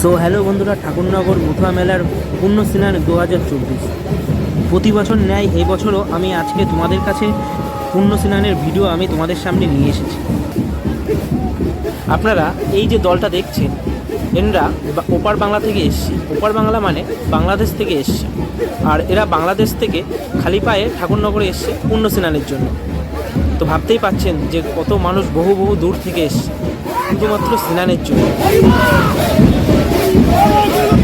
So hello বন্ধুরা, ঠাকুরনগর মথুয়া মেলার পূর্ণ স্নান দু হাজার চব্বিশ। প্রতি বছর ন্যায় এই বছরও আমি আজকে তোমাদের কাছে পূর্ণ স্নানের ভিডিও আমি তোমাদের সামনে নিয়ে এসেছি। আপনারা এই যে দলটা দেখছেন, এনরা ওপার বাংলা থেকে এসছে। ওপার বাংলা মানে বাংলাদেশ থেকে এসছে। আর এরা বাংলাদেশ থেকে খালি পায়ে ঠাকুরনগরে এসছে পূর্ণ স্নানের জন্য। তো ভাবতেই পাচ্ছেন যে কত মানুষ বহু বহু দূর থেকে এসছে, শুধুমাত্র স্নানের জন্য। Vamos,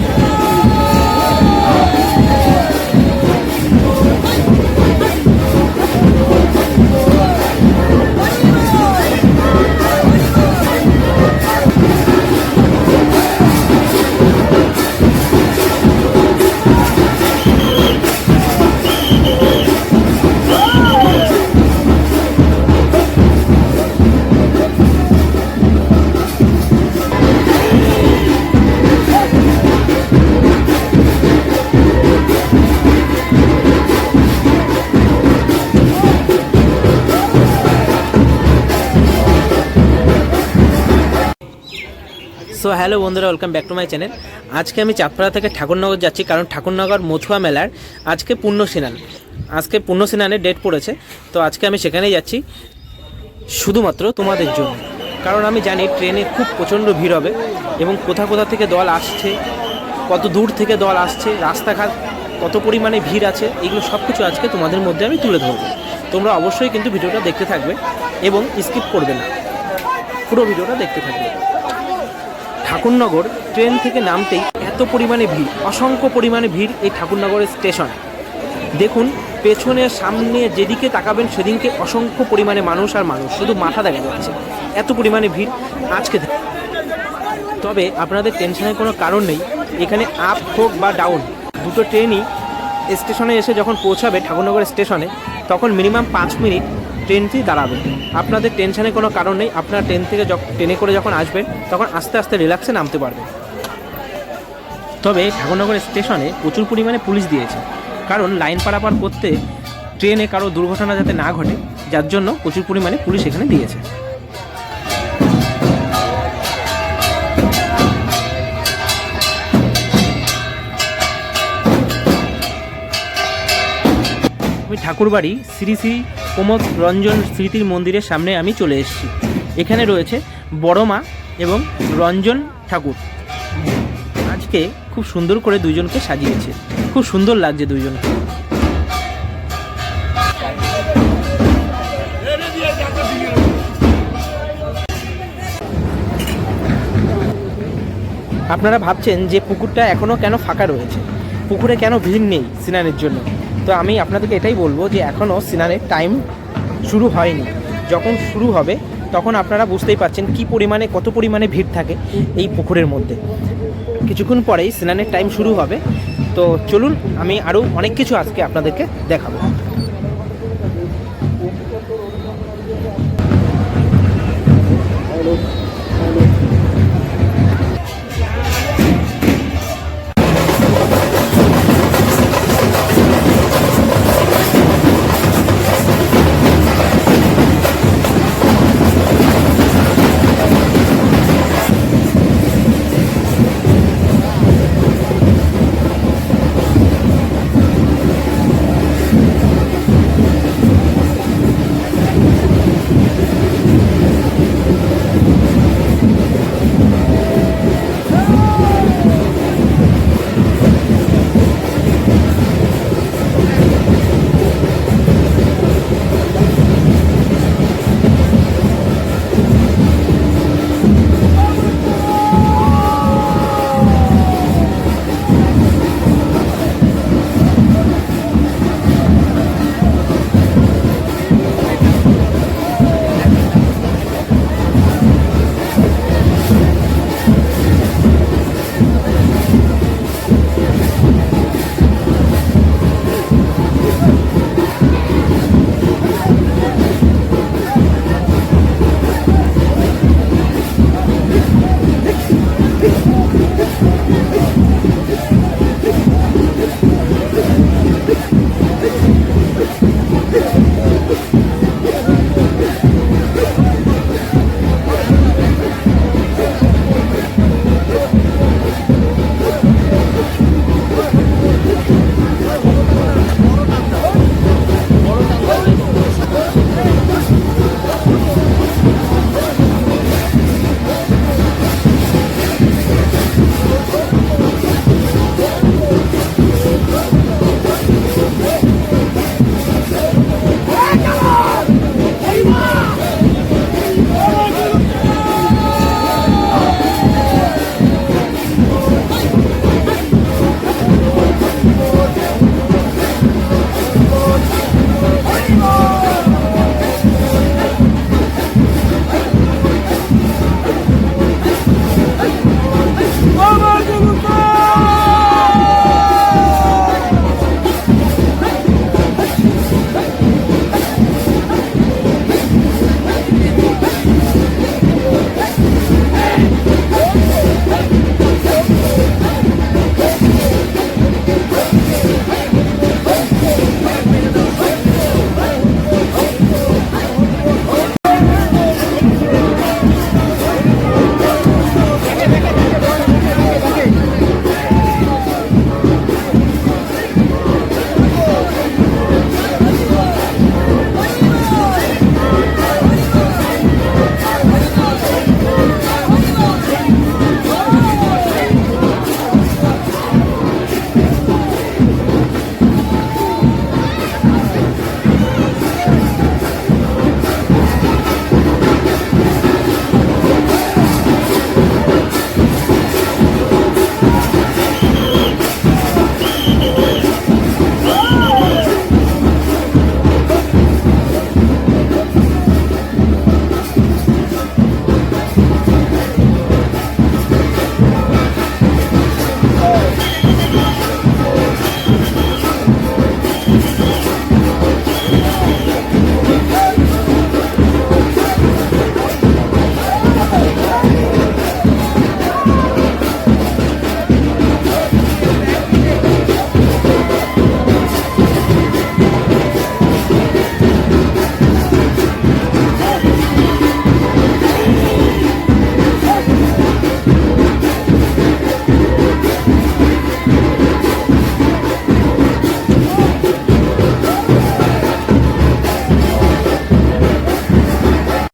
সো হ্যালো বন্ধুরা welcome back to my channel আজকে আমি চাপড়া থেকে ঠাকুরনগর যাচ্ছি, কারণ ঠাকুরনগর মথুয়া মেলার আজকে পূর্ণ স্নান। আজকে পূর্ণ স্নানের ডেট পড়েছে। তো আজকে আমি সেখানেই যাচ্ছি, শুধুমাত্র তোমাদের জন্য। কারণ আমি জানি ট্রেনে খুব প্রচণ্ড ভিড় হবে এবং কোথা কোথা থেকে দল আসছে, কত দূর থেকে দল আসছে, রাস্তাঘাট কত পরিমাণে ভিড় আছে, এগুলো সব কিছু আজকে তোমাদের মধ্যে আমি তুলে ধরবো। তোমরা অবশ্যই কিন্তু ভিডিওটা দেখতে থাকবে এবং স্কিপ করবে না। পুরো ভিডিওটা দেখতে থাকবে। ঠাকুরনগর ট্রেন থেকে নামতেই এত পরিমাণে ভিড়, অসংখ্য পরিমাণে ভিড় এই ঠাকুরনগরের স্টেশন দেখুন, পেছনে, সামনে যেদিকে তাকাবেন সেদিনকে অসংখ্য পরিমাণে মানুষ আর মানুষ, শুধু মাথা দেখা যাচ্ছে এত পরিমাণে ভিড় আজকে। তবে আপনাদের টেনশনের কোনো কারণ নেই, এখানে আপ, হোক বা ডাউন, দুটো ট্রেনই স্টেশনে এসে যখন পৌঁছাবে ঠাকুরনগর স্টেশনে, তখন মিনিমাম পাঁচ মিনিট ট্রেনটি দাঁড়াবে। আপনাদের টেনশনের কোনো কারণ নেই। আপনারা ট্রেন থেকে ট্রেনে করে যখন আসবেন, তখন আস্তে আস্তে রিল্যাক্সে নামতে পারবেন। তবে ঠাকুরনগর স্টেশনে প্রচুর পরিমাণে পুলিশ দিয়েছে। কারণ লাইন পারাপার করতে ট্রেনে কারও দুর্ঘটনা যাতে না ঘটে, যার জন্য প্রচুর পরিমাণে পুলিশ এখানে দিয়েছে। আমি ঠাকুরবাড়ি শ্রী শ্রী প্রমোদ রঞ্জন স্মৃতির মন্দিরের সামনে আমি চলে এসেছি। এখানে রয়েছে বড় মা এবং রঞ্জন ঠাকুর। আজকে খুব সুন্দর করে দুইজনকে সাজিয়েছে। খুব সুন্দর লাগছে দুইজনকে আপনারা ভাবছেন যে পুকুরটা এখনও কেন ফাঁকা রয়েছে? পুকুরে কেন ভিড় নেই স্নানের জন্য? তো আমি আপনাদেরকে এটাই বলব যে এখনও সিনারের টাইম শুরু হয়নি। যখন শুরু হবে, তখন আপনারা বুঝতেই পারছেন কি পরিমাণে, কত পরিমাণে ভিড় থাকে এই পুকুরের মধ্যে। কিছুক্ষণ পরেই স্নানের টাইম শুরু হবে। তো চলুন, আমি আরও অনেক কিছু আজকে আপনাদেরকে দেখাবো।